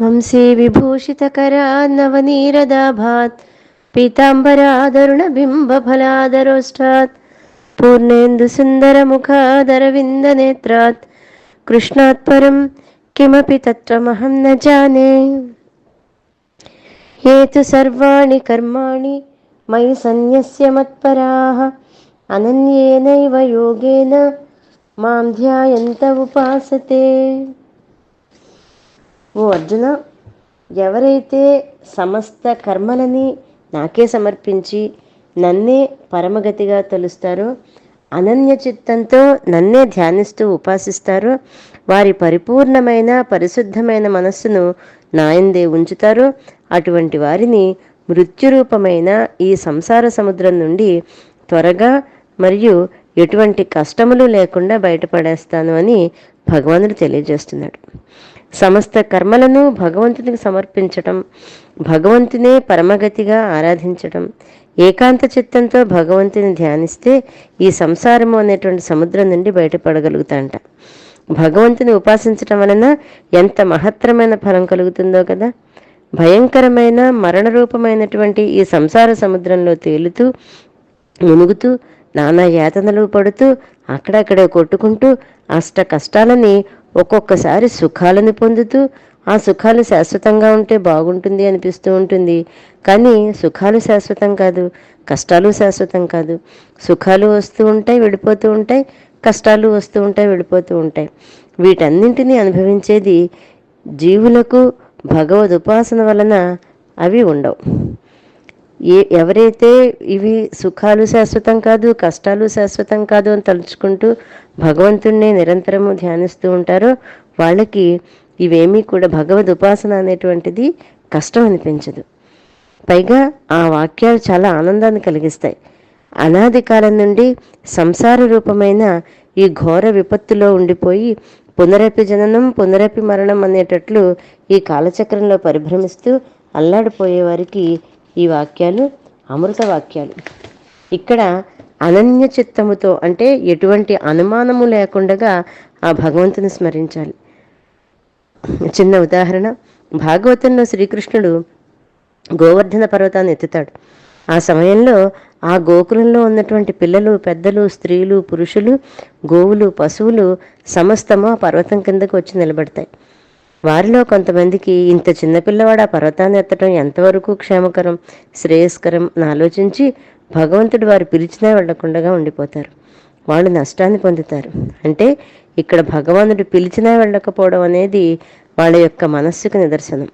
వంశీ విభూషితకరా నవనీరదాభాత్ పీతాంబరాదరుణబింబఫలాదరోష్టాత్ పూర్ణేందు సుందరముఖాదరవిन्दనేత్రాత్ కృష్ణాత్ పరం కిమపి తత్వమహం న జానే ఏ తు సర్వాణి కర్మాణి మయి సన్యస్య మత్పరాः అనన్యేనైవ యోగేన మాం ధ్యాయంత ఉపాసతే ఓ అర్జున ఎవరైతే సమస్త కర్మలని నాకే సమర్పించి నన్నే పరమగతిగా తలుస్తారో అనన్య చిత్తంతో నన్నే ధ్యానిస్తూ ఉపాసిస్తారో వారి పరిపూర్ణమైన పరిశుద్ధమైన మనస్సును నాయందే ఉంచుతారు అటువంటి వారిని మృత్యురూపమైన ఈ సంసార సముద్రం నుండి త్వరగా మరియు ఎటువంటి కష్టములు లేకుండా బయటపడేస్తాను అని భగవంతుడు తెలియజేస్తున్నాడు. సమస్త కర్మలను భగవంతునికి సమర్పించటం భగవంతునే పరమగతిగా ఆరాధించటం ఏకాంత చిత్తంతో భగవంతుని ధ్యానిస్తే ఈ సంసారము అనేటువంటి సముద్రం నుండి బయటపడగలుగుతాంట. భగవంతుని ఉపాసించటం వలన ఎంత మహత్తరమైన ఫలం కలుగుతుందో కదా! భయంకరమైన మరణ రూపమైనటువంటి ఈ సంసార సముద్రంలో తేలుతూ మునుగుతూ నానా యాతనలు పడుతూ అక్కడక్కడే కొట్టుకుంటూ అష్ట కష్టాలని ఒక్కొక్కసారి సుఖాలను పొందుతూ ఆ సుఖాలు శాశ్వతంగా ఉంటే బాగుంటుంది అనిపిస్తూ ఉంటుంది. కానీ సుఖాలు శాశ్వతం కాదు కష్టాలు శాశ్వతం కాదు. సుఖాలు వస్తూ ఉంటాయి వెళ్ళిపోతూ ఉంటాయి కష్టాలు వస్తూ ఉంటాయి వెళ్ళిపోతూ ఉంటాయి. వీటన్నింటినీ అనుభవించేది జీవులకు భగవద్ ఉపాసన వలన అవి ఉండవు. ఏ ఎవరైతే ఇవి సుఖాలు శాశ్వతం కాదు కష్టాలు శాశ్వతం కాదు అని తలుచుకుంటూ భగవంతుణ్ణి నిరంతరము ధ్యానిస్తూ ఉంటారో వాళ్ళకి ఇవేమీ కూడా భగవద్ ఉపాసన అనేటువంటిది కష్టం అనిపించదు. పైగా ఆ వాక్యాలు చాలా ఆనందాన్ని కలిగిస్తాయి. అనాది కాలం నుండి సంసార రూపమైన ఈ ఘోర విపత్తులో ఉండిపోయి పునరపి జననం పునరపి మరణం అనేటట్లు ఈ కాలచక్రంలో పరిభ్రమిస్తూ అల్లాడిపోయే వారికి ఈ వాక్యాలు అమృత వాక్యాలు. ఇక్కడ అనన్య చిత్తముతో అంటే ఎటువంటి అనుమానము లేకుండా ఆ భగవంతుని స్మరించాలి. చిన్న ఉదాహరణ భాగవతంలో శ్రీకృష్ణుడు గోవర్ధన పర్వతాన్ని ఎత్తుతాడు. ఆ సమయంలో ఆ గోకులంలో ఉన్నటువంటి పిల్లలు పెద్దలు స్త్రీలు పురుషులు గోవులు పశువులు సమస్తము ఆ పర్వతం కిందకు వచ్చి నిలబడతాయి. వారిలో కొంతమందికి ఇంత చిన్నపిల్లవాడు ఆ పర్వతాన్ని ఎత్తడం ఎంతవరకు క్షేమకరం? శ్రేయస్కరం? అని ఆలోచించి భగవంతుడు వారు పిలిచినా వెళ్ళకుండా ఉండిపోతారు. వాళ్ళు నష్టాన్ని పొందుతారు. అంటే ఇక్కడ భగవానుడు పిలిచినా వెళ్ళకపోవడం అనేది వాళ్ళ యొక్క మనస్సుకు నిదర్శనం.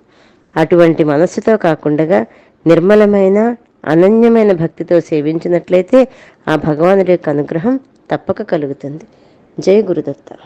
అటువంటి మనస్సుతో కాకుండా నిర్మలమైన అనన్యమైన భక్తితో సేవించినట్లయితే ఆ భగవానుడి యొక్క అనుగ్రహం తప్పక కలుగుతుంది. జై గురుదత్త.